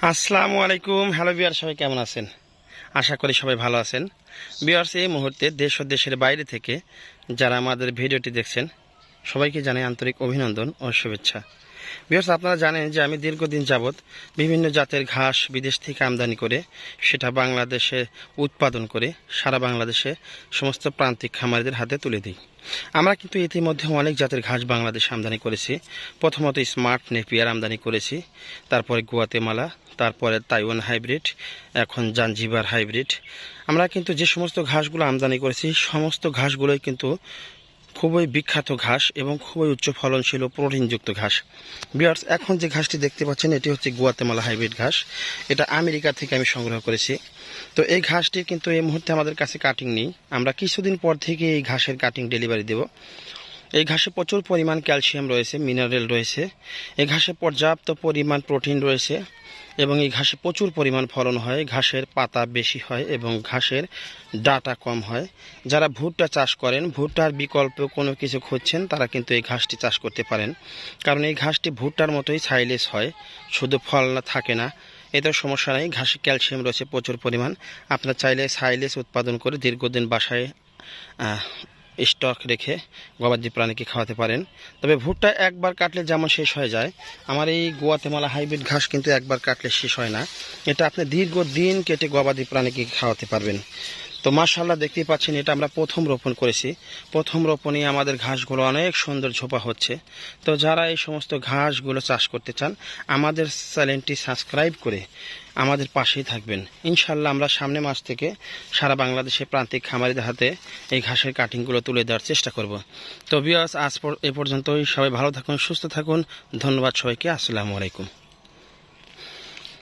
আসসালামু আলাইকুম। হ্যালো বিয়ার সবাই কেমন আছেন? আশা করি সবাই ভালো আছেন। বিয়ার্স এই মুহূর্তে দেশ ও দেশের বাইরে থেকে যারা আমাদের ভিডিওটি দেখছেন, সবাইকে জানাই আন্তরিক অভিনন্দন ও শুভেচ্ছা। বিয়ার্স আপনারা জানেন যে আমি দীর্ঘদিন যাবৎ বিভিন্ন জাতের ঘাস বিদেশ থেকে আমদানি করে, সেটা বাংলাদেশে উৎপাদন করে, সারা বাংলাদেশে সমস্ত প্রান্তিক খামারিদের হাতে তুলে দিই। আমরা কিন্তু ইতিমধ্যে অনেক জাতের ঘাস বাংলাদেশে আমদানি করেছি। প্রথমত স্মার্ট নেপিয়ার আমদানি করেছি, তারপরে গুয়াতেমালা তারপরে তাইওয়ান হাইব্রিড, এখন জাঞ্জিবার হাইব্রিড। আমরা কিন্তু যে সমস্ত ঘাসগুলো আমদানি করেছি, সমস্ত ঘাসগুলোই কিন্তু খুবই বিখ্যাত ঘাস এবং খুবই উচ্চ ফলনশীল ও প্রোটিনযুক্ত ঘাস। বিয়ার্স এখন যে ঘাসটি দেখতে পাচ্ছেন, এটি হচ্ছে গুয়াতেমালা হাইব্রিড ঘাস। এটা আমেরিকা থেকে আমি সংগ্রহ করেছি। তো এই ঘাসটি কিন্তু এই মুহূর্তে আমাদের কাছে কাটিং নেই। আমরা কিছুদিন পর থেকে এই ঘাসের কাটিং ডেলিভারি দেব। এই ঘাসে প্রচুর পরিমাণ ক্যালসিয়াম রয়েছে, মিনারেল রয়েছে। এই ঘাসে পর্যাপ্ত পরিমাণ প্রোটিন রয়েছে এবং এই ঘাসে প্রচুর পরিমাণ ফলন হয়। ঘাসের পাতা বেশি হয় এবং ঘাসের ডাটা কম হয়। যারা ভুট্টা চাষ করেন, ভুট্টার বিকল্প কোনো কিছু খুঁজছেন, তারা কিন্তু এই ঘাসটি চাষ করতে পারেন। কারণ এই ঘাসটি ভুট্টার মতোই সাইলেস হয়, শুধু ফল থাকে না। এতে সমস্যা নেই, ঘাসে ক্যালসিয়াম রয়েছে প্রচুর পরিমাণ। আপনার চাইলে সাইলেস উৎপাদন করে দীর্ঘদিন বাসায় স্টক রেখে গবাদি প্রাণীকে খাওয়াতে পারেন। তবে ভুট্টা একবার কাটলে যেমন শেষ হয়ে যায়, আমার এই গোয়াতেমালা হাইব্রিড ঘাস কিন্তু একবার কাটলে শেষ হয় না। এটা আপনি দীর্ঘ দিন কেটে গবাদি প্রাণীকে খাওয়াতে পারবেন। তো মাশাল্লাহ দেখতেই পাচ্ছেন এটা আমরা প্রথম রোপণ করেছি। প্রথম রোপণে আমাদের ঘাসগুলো অনেক সুন্দর ঝোপা হচ্ছে। তো যারা এই সমস্ত ঘাসগুলো চাষ করতে চান, আমাদের চ্যানেলটি সাবস্ক্রাইব করে আমাদের পাশেই থাকবেন। ইনশাল্লাহ আমরা সামনে মাস থেকে সারা বাংলাদেশে প্রান্তিক খামারিদের হাতে এই ঘাসের কাটিংগুলো তুলে দেওয়ার চেষ্টা করব। তো বিয়াস আজ এ পর্যন্তই। সবাই ভালো থাকুন, সুস্থ থাকুন। ধন্যবাদ সবাইকে। আসসালামু আলাইকুম।